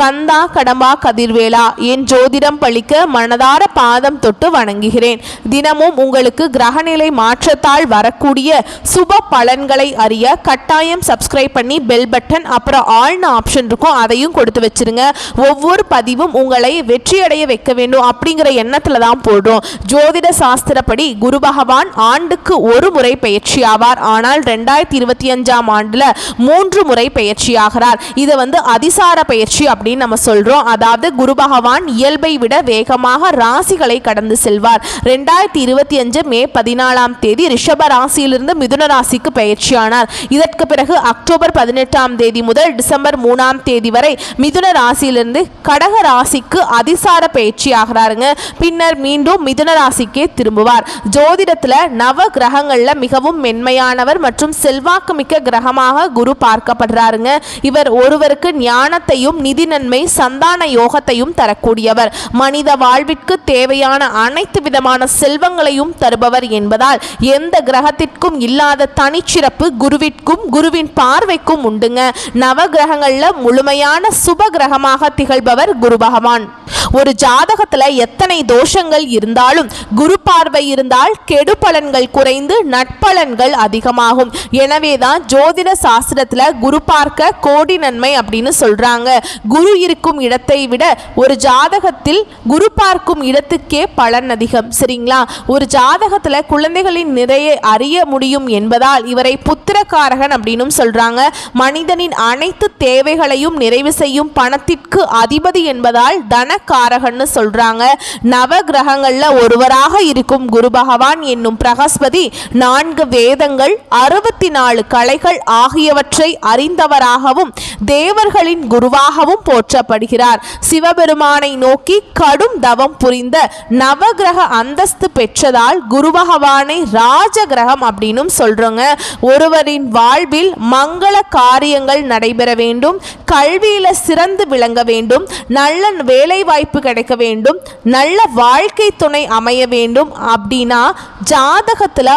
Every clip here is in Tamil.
கந்தா கடம்பா கதிர்வேலா என் ஜோதிடம் பழிக்க மனதார பாதம் தொட்டு வணங்குகிறேன். தினமும் உங்களுக்கு கிரகநிலை மாற்றத்தால் வரக்கூடிய சுப பலன்களை அறிய கட்டாயம் சப்ஸ்கிரைப் பண்ணி பெல் பட்டன் அப்புறம் ஆள்னு ஆப்ஷன் இருக்கும் அதையும் கொடுத்து வச்சிருங்க. ஒவ்வொரு பதிவும் உங்களை வெற்றியடைய வைக்க வேண்டும் அப்படிங்கிற எண்ணத்தில் தான் போடுறோம். ஜோதிட சாஸ்திரப்படி குரு பகவான் ஆண்டுக்கு ஒரு முறை பயிற்சி ஆவார். ஆனால் ரெண்டாயிரத்தி இருபத்தி அஞ்சாம் ஆண்டில் மூன்று முறை பயிற்சியாகிறார் இதை வந்து அதிசார பயிற்சி அப்படி அப்படின்னு நம்ம சொல்றோம். அதாவது குரு பகவான் இயல்பை விட வேகமாக ராசிகளை கடந்து செல்வார். ரெண்டாயிரத்தி இருபத்தி அஞ்சு மே பதினாலாம் தேதி ரிஷப ராசியிலிருந்து மிதுன ராசிக்கு பயிற்சியானார். இதற்கு பிறகு அக்டோபர் பதினெட்டாம் தேதி முதல் டிசம்பர் மூணாம் தேதி வரை மிதுன ராசியிலிருந்து கடக ராசிக்கு அதிசார பயிற்சி ஆகிறாருங்க. பின்னர் மீண்டும் மிதுன ராசிக்கே திரும்புவார். ஜோதிடத்துல நவ கிரகங்கள்ல மிகவும் மென்மையானவர் மற்றும் செல்வாக்கு மிக்க கிரகமாக குரு பார்க்கப்படுறாருங்க. இவர் ஒருவருக்கு ஞானத்தையும் நிதி நன்மை சந்தான யோகத்தையும் தரக்கூடியவர். மனித வாழ்விற்கு தேவையான அனைத்து விதமான செல்வங்களையும் தருபவர் என்பதால் எந்த கிரகத்திற்கும் இல்லாத தனிச்சிறப்பு குருவிற்கும் குருவின் பார்வைக்கும் உண்டுங்க. நவ முழுமையான சுப கிரகமாக திகழ்பவர் குரு பகவான். ஒரு ஜாதகத்துல எத்தனை தோஷங்கள் இருந்தாலும் குரு பார்வை இருந்தால் கெடு பலன்கள் குறைந்து நட்பலன்கள் அதிகமாகும். எனவேதான் ஜோதிட சாஸ்திரத்துல குரு பார்க்க கோடி நன்மை அப்படின்னு சொல்றாங்க. குரு இருக்கும் இடத்தை விட ஒரு ஜாதகத்தில் குரு பார்க்கும் இடத்துக்கே பலன் அதிகம் சரிங்களா? ஒரு ஜாதகத்தில் குழந்தைகளின் நிறைய அறிய முடியும் என்பதால் இவரை புத்திரக்காரகன் அப்படின்னு சொல்றாங்க. மனிதனின் அனைத்து தேவைகளையும் நிறைவு செய்யும் பணத்திற்கு அதிபதி என்பதால் தனக்காரகன்னு சொல்றாங்க. நவ கிரகங்கள்ல ஒருவராக இருக்கும் குரு பகவான் என்னும் பிரகஸ்பதி நான்கு வேதங்கள் அறுபத்தி நாலு கலைகள் ஆகியவற்றை அறிந்தவராகவும் தேவர்களின் குருவாகவும் போற்றப்படுகிறார். சிவபெருமானை நோக்கி கடும் தவம் புரிந்த நவகிரக அந்தஸ்து பெற்றதால் குரு பகவானை ராஜ கிரகம் அப்படின்னும் சொல்றோங்க. ஒருவரின் வாழ்வில் மங்கள காரியங்கள் நடைபெற வேண்டும். கல்வியில சிறந்து விளங்க வேண்டும். நல்ல வேலை வாய்ப்பு கிடைக்க வேண்டும். நல்ல வாழ்க்கை துணை அமைய வேண்டும். அப்படின்னா ஜாதகத்துல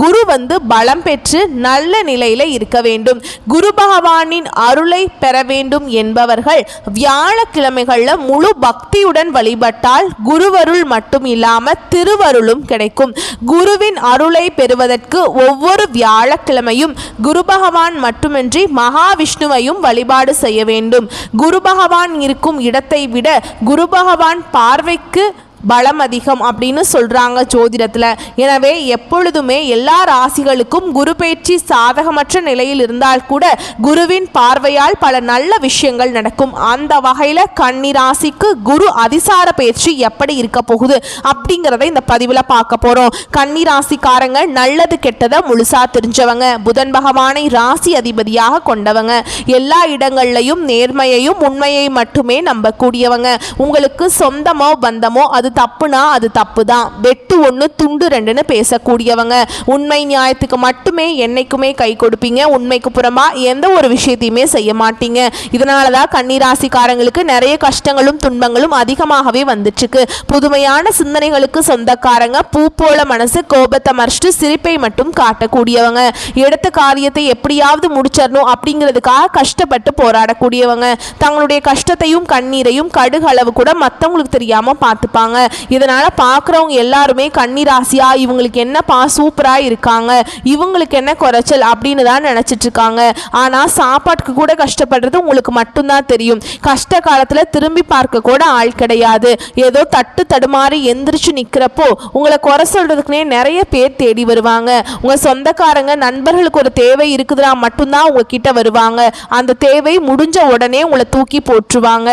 குரு வந்து பலம் பெற்று நல்ல நிலையில இருக்க வேண்டும். குரு பகவானின் அருளை பெற வேண்டும் என்பவர்கள் வியாழக்கிழமைகளில் முழு பக்தியுடன் வழிபட்டால் குருவருள் மட்டும் இல்லாமல் திருவருளும் கிடைக்கும். குருவின் அருளை பெறுவதற்கு ஒவ்வொரு வியாழக்கிழமையும் குரு பகவான் மட்டுமின்றி மகாவிஷ்ணுவையும் வழிபாடு செய்ய வேண்டும். குரு பகவான் இருக்கும் இடத்தை விட குரு பகவான் பார்வைக்கு பலம் அதிகம் அப்படின்னு சொல்கிறாங்க ஜோதிடத்தில். எனவே எப்பொழுதுமே எல்லா ராசிகளுக்கும் குரு பயிற்சி சாதகமற்ற நிலையில் இருந்தால் கூட குருவின் பார்வையால் பல நல்ல விஷயங்கள் நடக்கும். அந்த வகையில் கன்னி ராசிக்கு குரு அதிசார பயிற்சி எப்படி இருக்க போகுது அப்படிங்கிறத இந்த பதிவில் பார்க்க போகிறோம் கன்னி ராசிக்காரங்க நல்லது கெட்டதை முழுசா தெரிஞ்சவங்க. புதன் பகவானை ராசி அதிபதியாக கொண்டவங்க. எல்லா இடங்கள்லையும் நேர்மையையும் உண்மையை மட்டுமே நம்பக்கூடியவங்க. உங்களுக்கு சொந்தமோ பந்தமோ அது தப்புனா அது தப்பு தான் வெட்டு ஒன்று துண்டு ரெண்டுன்னு பேசக்கூடியவங்க. உண்மை நியாயத்துக்கு மட்டுமே என்னைக்குமே கை கொடுப்பீங்க. உண்மைக்கு புறமா எந்த ஒரு விஷயத்தையுமே செய்ய மாட்டீங்க. இதனால தான் கன்னிராசிக்காரங்களுக்கு நிறைய கஷ்டங்களும் துன்பங்களும் அதிகமாகவே வந்துட்டுருக்கு. புதுமையான சிந்தனைகளுக்கு சொந்தக்காரங்க பூ போல மனசு கோபத்தை மறைச்சிட்டு சிரிப்பை மட்டும் காட்டக்கூடியவங்க. எடுத்த காரியத்தை எப்படியாவது முடிச்சிடணும் அப்படிங்கிறதுக்காக கஷ்டப்பட்டு போராடக்கூடியவங்க. தங்களுடைய கஷ்டத்தையும் கண்ணீரையும் கடுகளவு கூட மற்றவங்களுக்கு தெரியாமல் பார்த்துப்பாங்க. இதனால் பார்க்குறவங்க எல்லாருமே கண்ணீராசியா இவங்களுக்கு என்னப்பா சூப்பராக இருக்காங்க இவங்களுக்கு என்ன குறைச்சல் அப்படின்னு தான் நினச்சிட்ருக்காங்க ஆனால் சாப்பாட்டுக்கு கூட கஷ்டப்படுறது உங்களுக்கு மட்டும்தான் தெரியும். கஷ்ட காலத்தில் திரும்பி பார்க்க கூட ஆள் கிடையாது. ஏதோ தட்டு தடுமாறி எந்திரிச்சு நிற்கிறப்போ உங்களை குறை சொல்கிறதுக்குனே நிறைய பேர் தேடி வருவாங்க. உங்கள் சொந்தக்காரங்க நண்பர்களுக்கு ஒரு தேவை இருக்குதுன்னா மட்டும்தான் உங்ககிட்ட வருவாங்க. அந்த தேவை முடிஞ்ச உடனே உங்களை தூக்கி போட்டுருவாங்க.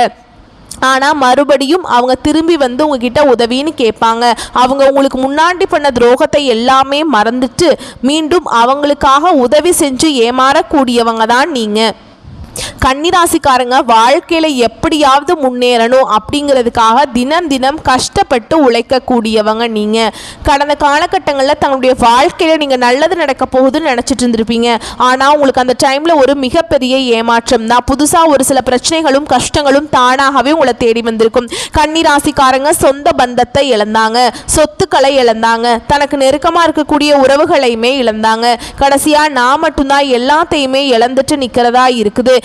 ஆனால் மறுபடியும் அவங்க திரும்பி வந்து உங்ககிட்ட உதவின்னு கேட்பாங்க. அவங்க உங்களுக்கு முன்னாடி பண்ண துரோகத்தை எல்லாமே மறந்துட்டு மீண்டும் அவங்களுக்காக உதவி செஞ்சு ஏமாறக்கூடியவங்க தான் நீங்கள் கன்னிராசிக்காரங்க வாழ்க்கையில எப்படியாவது முன்னேறணும் அப்படிங்கிறதுக்காக தினம் தினம் கஷ்டப்பட்டு உழைக்கக்கூடியவங்க நீங்க. கடந்த காலகட்டங்களில் தங்களுடைய வாழ்க்கையில நீங்க நல்லது நடக்க போகுதுன்னு நினைச்சிட்டு இருந்திருப்பீங்க. ஆனா உங்களுக்கு அந்த டைம்ல ஒரு மிகப்பெரிய ஏமாற்றம் தான். புதுசா ஒரு சில பிரச்சனைகளும் கஷ்டங்களும் தானாகவே உங்களை தேடி வந்திருக்கும். கன்னிராசிக்காரங்க சொந்த பந்தத்தை இழந்தாங்க. சொத்துக்களை இழந்தாங்க. தனக்கு நெருக்கமா இருக்கக்கூடிய உறவுகளையுமே இழந்தாங்க. கடைசியா நான் மட்டும்தான் எல்லாத்தையுமே இழந்துட்டு நிக்கிறதா இருக்குது.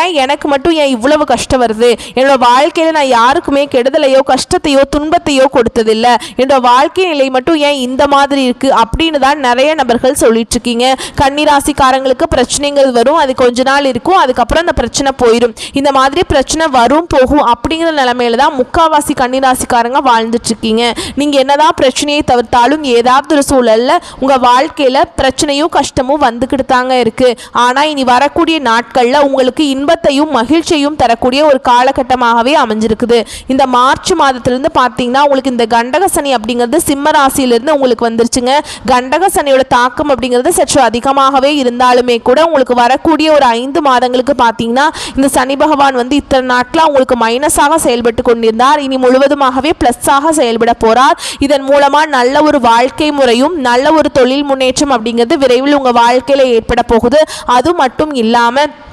ஏன் எனக்கு மட்டும் ஏன் இவ்வளவு கஷ்டம் வருது? என்னோட வாழ்க்கையில் நான் யாருக்குமே கெடுதலையோ கஷ்டத்தையோ துன்பத்தையோ கொடுத்ததில்ல. என்னோட வாழ்க்கை நிலை மட்டும் ஏன் இந்த மாதிரி இருக்குது அப்படின்னு தான் நிறைய நபர்கள் சொல்லிட்டு இருக்கீங்க. கன்னிராசிக்காரங்களுக்கு பிரச்சனைகள் வரும் அது கொஞ்ச நாள் இருக்கும் அதுக்கப்புறம் அந்த பிரச்சனை போயிடும் இந்த மாதிரி பிரச்சனை வரும் போகும் அப்படிங்கிற நிலமையில தான் முக்காவாசி கன்னிராசிக்காரங்க வாழ்ந்துட்டு இருக்கீங்க. நீங்க என்னதான் பிரச்சனையை தவிர்த்தாலும் ஏதாவது ஒரு சூழல்ல உங்க வாழ்க்கையில பிரச்சனையும் கஷ்டமும் வந்துக்கிட்டு தாங்க இருக்கு. ஆனா இனி வரக்கூடிய நாட்கள்ல உங்களுக்கு இன்பத்தையும் மகிழ்ச்சியையும் தரக்கூடிய ஒரு காலகட்டமாகவே அமைஞ்சிருக்குது. இந்த மார்ச் மாதத்திலிருந்து பார்த்தீங்கன்னா உங்களுக்கு இந்த கண்டக சனி அப்படிங்கிறது சிம்ம ராசியிலிருந்து உங்களுக்கு வந்துருச்சுங்க. கண்டக சனியோட தாக்கம் அப்படிங்கிறது சற்று அதிகமாகவே இருந்தாலுமே கூட உங்களுக்கு வரக்கூடிய ஒரு ஐந்து மாதங்களுக்கு பார்த்தீங்கன்னா இந்த சனி பகவான் வந்து இத்தனை நாட்களாக உங்களுக்கு மைனஸாக செயல்பட்டு கொண்டிருந்தார். இனி முழுவதுமாகவே ப்ளஸ்ஸாக செயல்பட போறார். இதன் மூலமா நல்ல ஒரு வாழ்க்கை முறையும் நல்ல ஒரு தொழில் முன்னேற்றம் அப்படிங்கிறது விரைவில் உங்க வாழ்க்கையில ஏற்பட போகுது. அது மட்டும் இல்லாமல்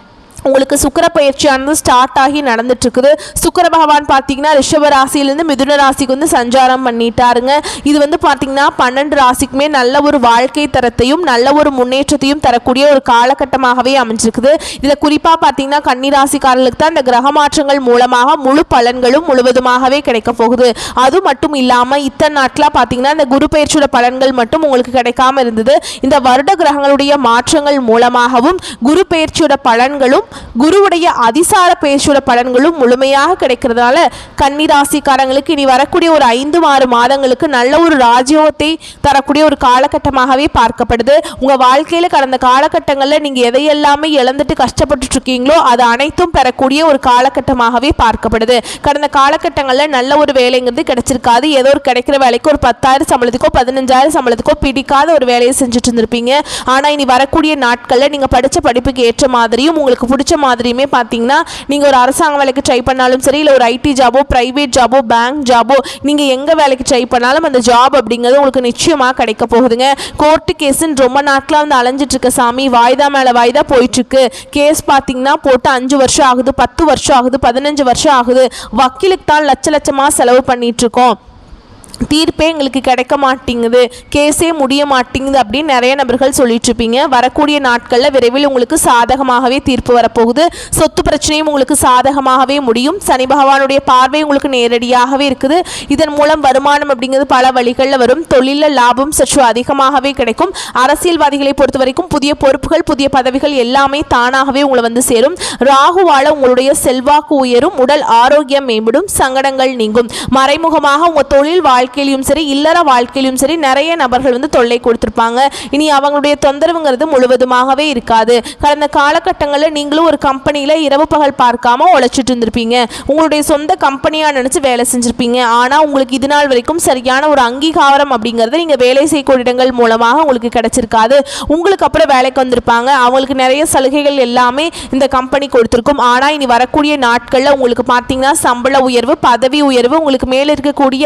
உங்களுக்கு சுக்கர பயிற்சியானது ஸ்டார்ட் ஆகி நடந்துட்டு இருக்குது சுக்கர பகவான் பார்த்தீங்கன்னா ரிஷப ராசியிலேருந்து மிதுன ராசிக்கு வந்து சஞ்சாரம் பண்ணிட்டாருங்க. இது வந்து பார்த்தீங்கன்னா பன்னெண்டு ராசிக்குமே நல்ல ஒரு வாழ்க்கை தரத்தையும் நல்ல ஒரு முன்னேற்றத்தையும் தரக்கூடிய ஒரு காலகட்டமாகவே அமைஞ்சிருக்குது. இதில் குறிப்பாக பார்த்தீங்கன்னா கன்னி ராசிக்காரர்களுக்கு தான் இந்த கிரக மாற்றங்கள் மூலமாக முழு பலன்களும் முழுவதுமாகவே கிடைக்க போகுது. அது மட்டும் இல்லாமல் இத்தனை நாட்களாக பார்த்தீங்கன்னா இந்த குரு பயிற்சியோட பலன்கள் மட்டும் உங்களுக்கு கிடைக்காம இருந்தது. இந்த வருட கிரகங்களுடைய மாற்றங்கள் மூலமாகவும் குரு பயிற்சியோட பலன்களும் குருவுடைய அதிசார பயிற்சியோட பலன்களும் முழுமையாக கிடைக்கிறதுனால கன்னிராசிக்காரங்களுக்கு இனி வரக்கூடிய ஒரு ஐந்து ஆறு மாதங்களுக்கு நல்ல ஒரு ராஜயோகத்தை தரக்கூடிய ஒரு காலகட்டமாகவே பார்க்கப்படுது. உங்கள் வாழ்க்கையில் கடந்த காலகட்டங்களில் நீங்கள் எதையெல்லாமே இழந்துட்டு கஷ்டப்பட்டுட்டு இருக்கீங்களோ அது அனைத்தும் பெறக்கூடிய ஒரு காலகட்டமாகவே பார்க்கப்படுது. கடந்த காலகட்டங்களில் நல்ல ஒரு வேலைங்கிறது கிடைச்சிருக்காது. ஏதோ ஒரு கிடைக்கிற வேலைக்கு ஒரு பத்தாயிரம் சம்பளத்துக்கோ பதினஞ்சாயிரம் சம்பளத்துக்கோ பிடிக்காத ஒரு வேலையை செஞ்சுட்டு இருந்திருப்பீங்க ஆனால் இனி வரக்கூடிய நாட்களில் நீங்கள் படித்த படிப்புக்கு ஏற்ற மாதிரியும் உங்களுக்கு பிடிச்ச மாதிரியுமே பார்த்தீங்கன்னா நீங்கள் ஒரு அரசாங்க வேலைக்கு ட்ரை பண்ணாலும் சரி இல்லை ஒரு ஐடி ஜாபோ ப்ரைவேட் ஜாபோ பேங்க் ஜாபோ நீங்கள் எங்கே வேலைக்கு ட்ரை பண்ணாலும் அந்த ஜாப் அப்படிங்கிறது உங்களுக்கு நிச்சயமாக கிடைக்க போகுதுங்க. கோர்ட்டு கேஸுன்னு ரொம்ப நாட்களாக வந்து அலைஞ்சிட்டு இருக்க சாமி. வாய்தா மேலே வாய்தா போயிட்டுருக்கு கேஸ் பார்த்தீங்கன்னா போட்டு அஞ்சு வருஷம் ஆகுது பத்து வருஷம் ஆகுது பதினஞ்சு வருஷம் ஆகுது. வக்கீலுக்கு தான் லட்ச லட்சமாக செலவு பண்ணிகிட்ருக்கோம் இருக்கோம். தீர்ப்பே எங்களுக்கு கிடைக்க மாட்டேங்குது கேஸே முடிய மாட்டேங்குது அப்படின்னு நிறைய நபர்கள் சொல்லிட்டு இருப்பீங்க. வரக்கூடிய நாட்களில் விரைவில் உங்களுக்கு சாதகமாகவே தீர்ப்பு வரப்போகுது. சொத்து பிரச்சனையும் உங்களுக்கு சாதகமாகவே முடியும். சனி பகவானுடைய பார்வை உங்களுக்கு நேரடியாகவே இருக்குது. இதன் மூலம் வருமானம் அப்படிங்கிறது பல வழிகளில் வரும். தொழிலில் லாபம் சற்று அதிகமாகவே கிடைக்கும். அரசியல்வாதிகளை பொறுத்த வரைக்கும் புதிய பொறுப்புகள் புதிய பதவிகள் எல்லாமே தானாகவே உங்களை வந்து சேரும். ராகுவால உங்களுடைய செல்வாக்கு உயரும். உடல் ஆரோக்கியம் மேம்படும். சங்கடங்கள் நீங்கும். மறைமுகமாக உங்கள் தொழில் வாழ் வாழ்க்கையிலும் சரி இல்லற வாழ்க்கையிலும் சரி நிறைய நபர்கள் வந்து தொல்லை கொடுத்துருப்பாங்க. இனி அவங்களுடைய தொந்தரவுங்கிறது முழுவதுமாகவே இருக்காது. கடந்த காலகட்டங்களில் நீங்களும் ஒரு கம்பெனியில் இரவு பகல் பார்க்காம உழைச்சிட்டு இருந்திருப்பீங்க. உங்களுடைய சொந்த கம்பெனியாக நினச்சி வேலை செஞ்சுருப்பீங்க. ஆனால் உங்களுக்கு இது நாள் வரைக்கும் சரியான ஒரு அங்கீகாரம் அப்படிங்கிறது நீங்கள் வேலை செய்யக்கூடிய இடங்கள் மூலமாக உங்களுக்கு கிடைச்சிருக்காது. உங்களுக்கு அப்புறம் வேலைக்கு வந்திருப்பாங்க. அவங்களுக்கு நிறைய சலுகைகள் எல்லாமே இந்த கம்பெனி கொடுத்துருக்கும். ஆனால் இனி வரக்கூடிய நாட்களில் உங்களுக்கு பார்த்தீங்கன்னா சம்பள உயர்வு பதவி உயர்வு உங்களுக்கு மேலே இருக்கக்கூடிய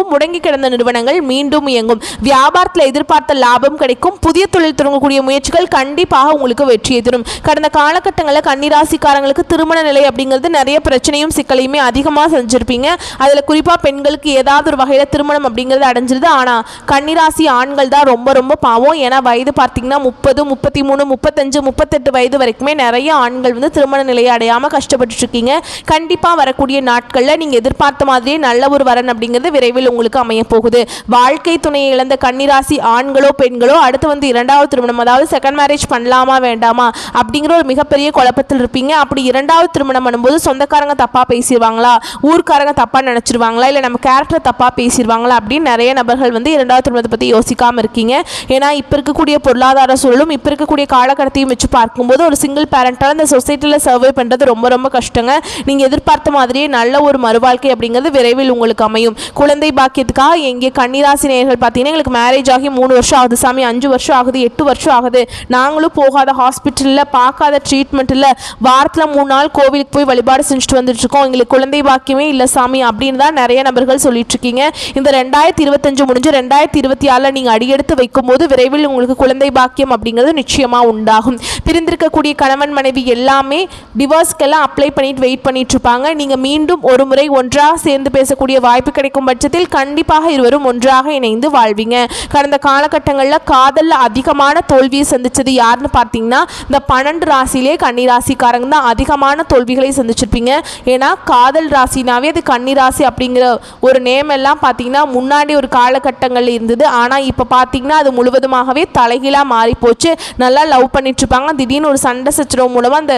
இயங்கும் முடங்கி கிடந்த நிறுவனங்கள் மீண்டும் இயங்கும். வியாபாரத்தில் எதிர்பார்த்த லாபம் கிடைக்கும். புதிய தொழில் தொடங்கக்கூடிய முயற்சிகள் கண்டிப்பாக உங்களுக்கு வெற்றியை தரும் கடந்த காலகட்டங்களில் கன்னிராசிக்காரங்களுக்கு திருமண நிலை அப்படிங்கிறது நிறைய பிரச்சனையும் சிக்கலையுமே அதிகமாக செஞ்சுருப்பீங்க அதில் குறிப்பாக பெண்களுக்கு ஏதாவது ஒரு வகையில் திருமணம் அப்படிங்கிறது அடைஞ்சிருது. ஆனால் கன்னிராசி ஆண்கள் தான் ரொம்ப ரொம்ப பாவம். ஏன்னா வயது பார்த்தீங்கன்னா முப்பது முப்பத்தி மூணு முப்பத்தஞ்சு முப்பத்தெட்டு வயது வரைக்குமே நிறைய ஆண்கள் வந்து திருமண நிலையை அடையாமல் கஷ்டப்பட்டு இருக்கீங்க. கண்டிப்பாக வரக்கூடிய நாட்களில் நீங்கள் எதிர்பார்த்த மாதிரியே நல்ல ஒரு வரன் அப்படிங்கிறது விரைவில் உங்களுக்கு அமைய போகுது. வாழ்க்கை துணையை இழந்த கன்னிராசி ஆண்களோ பெண்களோ அடுத்து வந்து இரண்டாவது திருமணம் அதாவது செகண்ட் மேரேஜ் பண்ணலாமா வேண்டாமா அப்படிங்கிற ஒரு மிகப்பெரிய குழப்பத்தில் இருப்பீங்க. அப்படி இரண்டாவது திருமணம் பண்ணும்போது சொந்தக்காரங்க தப்பாக பேசிடுவாங்களா ஊர்க்காரங்க தப்பாக நினச்சிருவாங்களா? இல்லை நம்ம கேரக்டர் தப்பாக பேசிடுவாங்களா அப்படின்னு நிறைய நபர்கள் வந்து இரண்டாவது திருமணத்தை பற்றி யோசிக்காமல் இருக்கீங்க. ஏன்னா இப்போ இருக்கக்கூடிய பொருளாதார சூழலும் இப்போ இருக்கக்கூடிய காலகட்டத்தையும் வச்சு பார்க்கும்போது ஒரு சிங்கிள் பேரண்ட்டால் இந்த சொசைட்டியில் சர்வே பண்ணுறது ரொம்ப ரொம்ப கஷ்டங்க. நீங்கள் எதிர்பார்த்த மாதிரியே நல்ல ஒரு மறுவாழ்க்கை அப்படிங்கிறது விரைவில் உங்களுக்கு அமையும். குழந்தை பாக்கியத்துக்காக எங்கே கன்னிராசி நேயர்கள் பார்த்தீங்கன்னா எங்களுக்கு மேரேஜ் ஆகி மூணு வருஷம் ஆகுது சாமி. அஞ்சு வருஷம் ஆகுது எட்டு வருஷம் ஆகுது. நாங்களும் போகாத ஹாஸ்பிட்டலில் பார்க்காத ட்ரீட்மெண்ட் இல்லை வாரத்தில் மூணு நாள் கோவிலுக்கு போய் வழிபாடு செஞ்சுட்டு வந்துட்டு இருக்கோம் எங்களுக்கு குழந்தை பாக்கியமே இல்லை சாமி அப்படின்னு தான் நிறைய நபர்கள் சொல்லிட்டு இருக்கீங்க இந்த ரெண்டாயிரத்தி இருபத்தஞ்சு முடிஞ்சு ரெண்டாயிரத்தி இருபத்தி ஆறில் நீங்கள் அடியெடுத்து வைக்கும்போது விரைவில் உங்களுக்கு குழந்தை பாக்கியம் அப்படிங்கிறது நிச்சயமாக உண்டாகும். பிரிந்திருக்கக்கூடிய கணவன் மனைவி எல்லாமே டிவோர்ஸ்க்கெல்லாம் அப்ளை பண்ணிட்டு வெயிட் பண்ணிட்டு இருப்பாங்க நீங்கள் மீண்டும் ஒரு முறை ஒன்றாக சேர்ந்து பேசக்கூடிய வாய்ப்பு கிடைக்கும் பட்சத்தில் கண்டிப்பாக இருவரும் ஒன்றாக இணைந்து வாழ்வீங்க. கடந்த காலகட்டங்களில் காதலில் அதிகமான தோல்வியை சந்திச்சது யாருன்னு பார்த்தீங்கன்னா இந்த பன்னெண்டு ராசியிலே கன்னி ராசிக்காரங்க தான் அதிகமான தோல்விகளை சந்திச்சிருப்பீங்க. ஏன்னா காதல் ராசினாவே அது கன்னி ராசி அப்படிங்கிற ஒரு நேம் எல்லாம் பார்த்தீங்கன்னா முன்னாடி ஒரு காலகட்டங்களில் இருந்தது. ஆனால் இப்போ பார்த்தீங்கன்னா அது முழுவதுமாகவே தலைகீழாக மாறி போச்சு நல்லா லவ் பண்ணிட்டு இருப்பாங்க. திடீர்னு ஒரு சண்டை சச்சரவு மூலமாக அந்த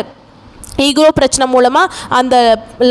ஈகோ பிரச்சனை மூலமாக அந்த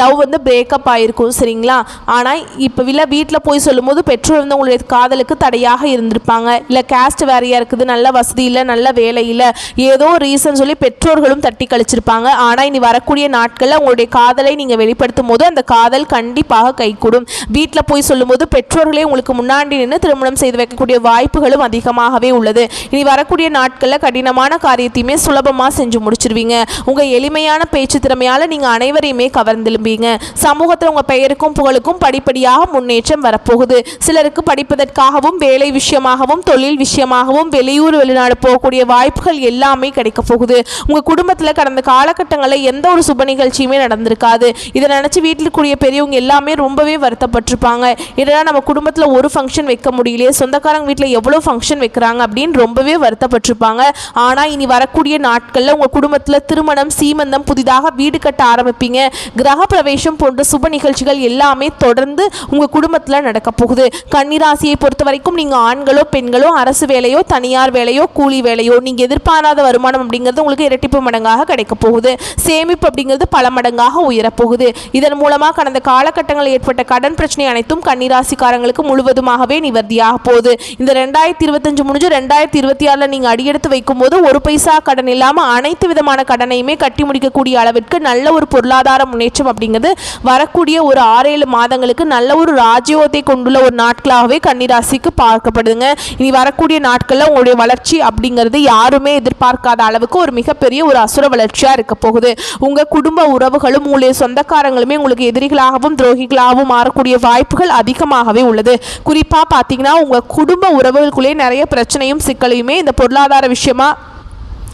லவ் வந்து பிரேக்கப் ஆகிருக்கும் சரிங்களா? ஆனால் இப்போ இல்லை வீட்டில் போய் சொல்லும்போது பெற்றோர் வந்து உங்களுடைய காதலுக்கு தடையாக இருந்திருப்பாங்க. இல்லை கேஸ்ட் வேறையாக இருக்குது நல்ல வசதி இல்லை நல்ல வேலை இல்லை ஏதோ ரீசன் சொல்லி பெற்றோர்களும் தட்டி கழிச்சிருப்பாங்க. ஆனால் இனி வரக்கூடிய நாட்களில் உங்களுடைய காதலை நீங்கள் வெளிப்படுத்தும் போது அந்த காதல் கண்டிப்பாக கைகூடும். வீட்டில் போய் சொல்லும்போது பெற்றோர்களே உங்களுக்கு முன்னாடி நின்று திருமணம் செய்து வைக்கக்கூடிய வாய்ப்புகளும் அதிகமாகவே உள்ளது. இனி வரக்கூடிய நாட்களில் கடினமான காரியத்தையுமே சுலபமாக செஞ்சு முடிச்சிருவீங்க. உங்கள் எளிமையான பேச்சு திறமையால் நீங்கள் அனைவரையுமே கவர்ந்திரும்பீங்க சமூகத்தில் உங்கள் பெயருக்கும் புகழுக்கும் படிப்படியாக முன்னேற்றம் வரப்போகுது. சிலருக்கு படிப்பதற்காகவும் வேலை விஷயமாகவும் தொழில் விஷயமாகவும் வெளியூர் வெளிநாடு போகக்கூடிய வாய்ப்புகள் எல்லாமே கிடைக்க போகுது. உங்கள் குடும்பத்தில் கடந்த காலகட்டங்களில் எந்த ஒரு சுப நிகழ்ச்சியுமே நடந்திருக்காது. இதை நினச்சி வீட்டில் இருக்கக்கூடிய பெரியவங்க எல்லாமே ரொம்பவே வருத்தப்பட்டிருப்பாங்க. இதெல்லாம் நம்ம குடும்பத்தில் ஒரு ஃபங்க்ஷன் வைக்க முடியலையே சொந்தக்காரங்க வீட்டில் எவ்வளோ ஃபங்க்ஷன் வைக்கிறாங்க அப்படின்னு ரொம்பவே வருத்தப்பட்டிருப்பாங்க. ஆனால் இனி வரக்கூடிய நாட்களில் உங்கள் குடும்பத்தில் திருமணம் சீமந்தம் புதிதாக வீடு கட்ட ஆரம்பிப்பீங்க. கிரக பிரவேசம் போன்ற சுப நிகழ்ச்சிகள் எல்லாமே தொடர்ந்து உங்கள் குடும்பத்தில் நடக்க போகுது. கன்னிராசியை பொறுத்த வரைக்கும் நீங்கள் ஆண்களோ பெண்களோ அரசு வேலையோ தனியார் வேலையோ கூலி வேலையோ நீங்கள் எதிர்பாராத வருமானம் அப்படிங்கிறது உங்களுக்கு இரட்டிப்பு மடங்காக கிடைக்க போகுது. சேமிப்பு அப்படிங்கிறது பல மடங்காக உயரப்போகுது இதன் மூலமாக கடந்த காலகட்டங்களில் ஏற்பட்ட கடன் பிரச்சனை அனைத்தும் கன்னிராசிக்காரங்களுக்கு முழுவதுமாகவே நிவர்த்தியாக போகுது. இந்த ரெண்டாயிரத்தி இருபத்தஞ்சு முடிஞ்சு ரெண்டாயிரத்தி இருபத்தி ஆறில் நீங்கள் அடியெடுத்து வைக்கும்போது ஒரு பைசா கடன் இல்லாமல் அனைத்து விதமான கடனையுமே கட்டி முடிக்கக்கூடிய அளவிற்கு நல்ல ஒரு பொருளாதார முன்னேற்றம் அப்படிங்கிறது வரக்கூடிய ஒரு ஆறேழு மாதங்களுக்கு நல்ல ஒரு ராஜயோகத்தை கொண்டுள்ள ஒரு நாட்களாகவே கன்னிராசிக்கு பார்க்கப்படுதுங்க. இனி வரக்கூடிய நாட்களில் உங்களுடைய வளர்ச்சி அப்படிங்கிறது யாருமே எதிர்பார்க்காத அளவுக்கு ஒரு மிகப்பெரிய ஒரு அசுர வளர்ச்சியாக இருக்க போகுது. உங்கள் குடும்ப உறவுகளும் உங்களுடைய சொந்தக்காரங்களுமே உங்களுக்கு எதிரிகளாகவும் துரோகிகளாகவும் மாறக்கூடிய வாய்ப்புகள் அதிகமாகவே உள்ளது. குறிப்பாக பார்த்தீங்கன்னா உங்கள் குடும்ப உறவுகளுக்குள்ளேயே நிறைய பிரச்சனையும் சிக்கலையுமே இந்த பொருளாதார விஷயமா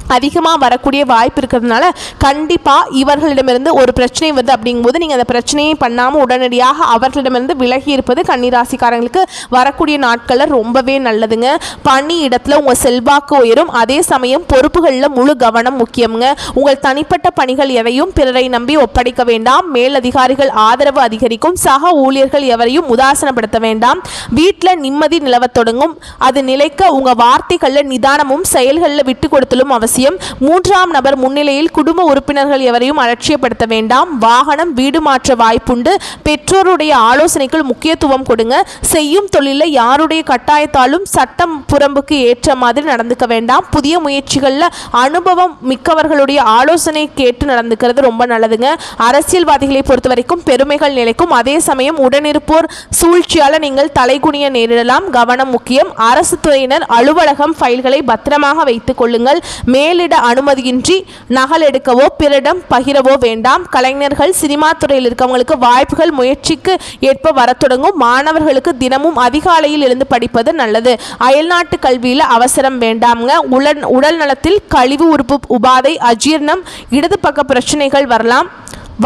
அதிகமாக வரக்கூடிய வாய்ப்பு இருக்கிறதுனால கண்டிப்பாக இவர்களிடமிருந்து ஒரு பிரச்சனை வருது அப்படிங்கும்போது நீங்கள் அந்த பிரச்சனையை பண்ணாமல் உடனடியாக அவர்களிடமிருந்து விலகி இருப்பது கன்னிராசிக்காரங்களுக்கு வரக்கூடிய நாட்களில் ரொம்பவே நல்லதுங்க. பணி இடத்துல உங்கள் செல்வாக்கு உயரும். அதே சமயம் பொறுப்புகளில் முழு கவனம் முக்கியம்ங்க. உங்கள் தனிப்பட்ட பணிகள் எதையும் பிறரை நம்பி ஒப்படைக்க வேண்டாம். மேலதிகாரிகள் ஆதரவு அதிகரிக்கும். சக ஊழியர்கள் எவரையும் உதாசனப்படுத்த வேண்டாம். வீட்டில் நிம்மதி நிலவத் தொடங்கும். அது நிலைக்க உங்கள் வார்த்தைகளில் நிதானமும் செயல்களில் விட்டு கொடுத்தலும் அவசியம். மூன்றாம் நபர் முன்னிலையில் குடும்ப உறுப்பினர்கள் எவரையும் அலட்சியப்படுத்த வேண்டாம். வாகனம் வீடு மாற்ற வாய்ப்புண்டு. பெற்றோருடைய ஆலோசனைகள் முக்கியத்துவம் கொடுங்க. செய்யும் தொழிலில் யாருடைய கட்டாயத்தாலும் சட்டம் புறம்புக்கு ஏற்ற மாதிரி நடந்துக்க வேண்டாம். புதிய முயற்சிகளில் அனுபவம் மிக்கவர்களுடைய ஆலோசனை கேட்டு நடந்துக்கிறது ரொம்ப நல்லதுங்க. அரசியல்வாதிகளை பொறுத்த வரைக்கும் பெருமைகள் நிலைக்கும். அதே சமயம் உடனிருப்போர் சூழ்ச்சியால் நீங்கள் தலைகுனிய நேரிடலாம். கவனம் முக்கியம். அரசு துறையினர் அலுவலகம் ஃபைல்களை பத்திரமாக வைத்துக் கொள்ளுங்கள். மேலிட அனுமதியின்றி நகல் எடுக்கவோ பிறரிடம் பகிரவோ வேண்டாம். கலைஞர்கள் சினிமா துறையில் இருக்கவங்களுக்கு வாய்ப்புகள் முயற்சிக்கு ஏற்ப வரத் தொடங்கும். மாணவர்களுக்கு தினமும் அதிகாலையில் எழுந்து படிப்பது நல்லது. அயல்நாட்டு கல்வியில் அவசரம் வேண்டாம்ங்க. உடல் உடல் நலத்தில் கழிவு உறுப்பு உபாதை அஜீர்ணம் இடது பக்க பிரச்சனைகள் வரலாம்.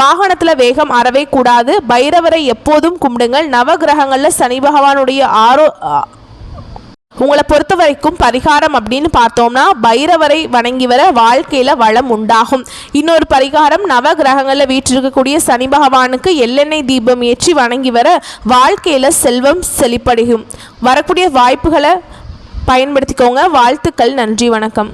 வாகனத்தில் வேகம் அறவே கூடாது. பைரவரை எப்போதும் கும்பிடுங்கள். நவகிரகங்களில் சனி பகவானுடைய ஆரோ உங்களை பொறுத்த வரைக்கும் பரிகாரம் அப்படின்னு பார்த்தோம்னா பைரவரை வணங்கி வர வாழ்க்கையில் வளம் உண்டாகும். இன்னொரு பரிகாரம் நவ கிரகங்களில் வீற்றிருக்கக்கூடிய சனி பகவானுக்கு எள்ளெண்ணெய் தீபம் ஏற்றி வணங்கி வர வாழ்க்கையில் செல்வம் செழிப்படையும். வரக்கூடிய வாய்ப்புகளை பயன்படுத்திக்கோங்க. வாழ்த்துக்கள். நன்றி. வணக்கம்.